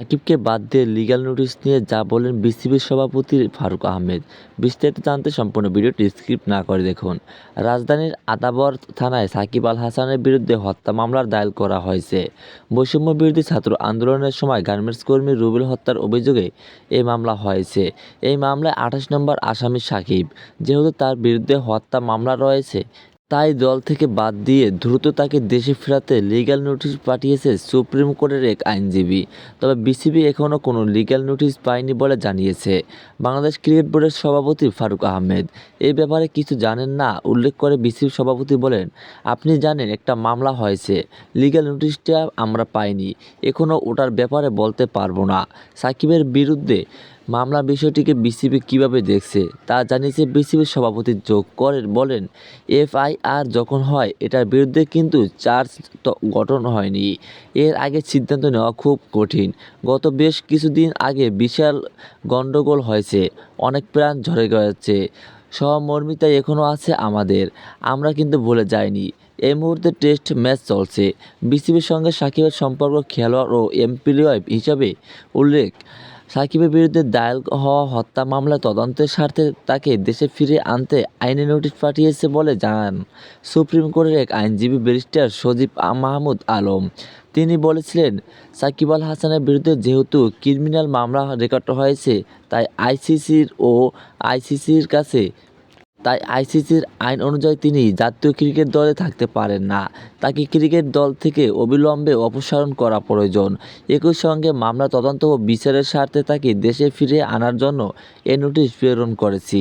সাকিবকে বাদ দিয়ে লিগ্যাল নোটিশ নিয়ে যা বলেন বিসিবির সভাপতি ফারুক আহমেদ। বিস্তারিত জানতে সম্পূর্ণ ভিডিওটি স্ক্রিপ্ট না করে দেখুন। রাজধানীর আদাবর থানায় সাকিব আল হাসানের বিরুদ্ধে হত্যা মামলার দায়ের করা হয়েছে। বৈষম্য বিরোধী ছাত্র আন্দোলনের সময় গার্মেন্টস কর্মী রুবেল হত্যার অভিযোগে এই মামলা হয়েছে। এই মামলায় আঠাশ নম্বর আসামি সাকিব। যেহেতু তার বিরুদ্ধে হত্যা মামলা রয়েছে তাই দল থেকে বাদ দিয়ে দ্রুত তাকে দেশে ফেরাতে লিগ্যাল নোটিশ পাঠিয়েছে সুপ্রিম কোর্টের এক আইনজীবী। তবে বিসিবি এখনও কোনো লিগ্যাল নোটিশ পায়নি বলে জানিয়েছে। বাংলাদেশ ক্রিকেট বোর্ডের সভাপতি ফারুক আহমেদ। এই ব্যাপারে কিছু জানেন না, উল্লেখ করে বিসিবি সভাপতি বলেন, আপনি জানেন একটা মামলা হয়েছে লিগ্যাল নোটিশটা আমরা পাইনি, এখনও ওটার ব্যাপারে বলতে পারব না। সাকিবের বিরুদ্ধে মামলা বিষয়টিকে বিসিবি কীভাবে দেখছে তা জানিয়েছে বিসিবির সভাপতি যোগ করেন, বলেন, এফআইআর যখন হয়, এটার বিরুদ্ধে কিন্তু চার্জ গঠন হয়নি। এর আগে সিদ্ধান্ত নেওয়া খুব কঠিন। গত বেশ কিছুদিন আগে বিশাল গণ্ডগোল হয়েছে, অনেক প্রাণ ঝরে গেছে সহমর্মিতা এখনও আছে আমাদের, আমরা কিন্তু ভুলে যাইনি। এই মুহূর্তে টেস্ট ম্যাচ চলছে। বিসিবির সঙ্গে সাকিবের সম্পর্ক খেলোয়াড় ও এমপিলিওয়াই হিসাবে উল্লেখ সাকিবের বিরুদ্ধে দায়ের হওয়া হত্যা মামলা তদন্তের স্বার্থে তাকে দেশে ফিরে আনতে আইনি নোটিশ পাঠিয়েছে বলে জানান। সুপ্রিম কোর্টের এক আইনজীবী ব্যারিস্টার সজীব মাহমুদ আলম। তিনি বলেছিলেন, সাকিব আল হাসানের বিরুদ্ধে যেহেতু ক্রিমিনাল মামলা রেকর্ড হয়েছে, তাই আইসিসির ও আইসিসির কাছে তাই আইসিসির আইন অনুযায়ী তিনি জাতীয় ক্রিকেট দলে থাকতে পারেন না। তাকে ক্রিকেট দল থেকে অবিলম্বে অপসারণ করা প্রয়োজন। একই সঙ্গে মামলা তদন্ত ও বিচারের স্বার্থে তাকে দেশে ফিরে আনার জন্য এ নোটিশ প্রেরণ করেছি।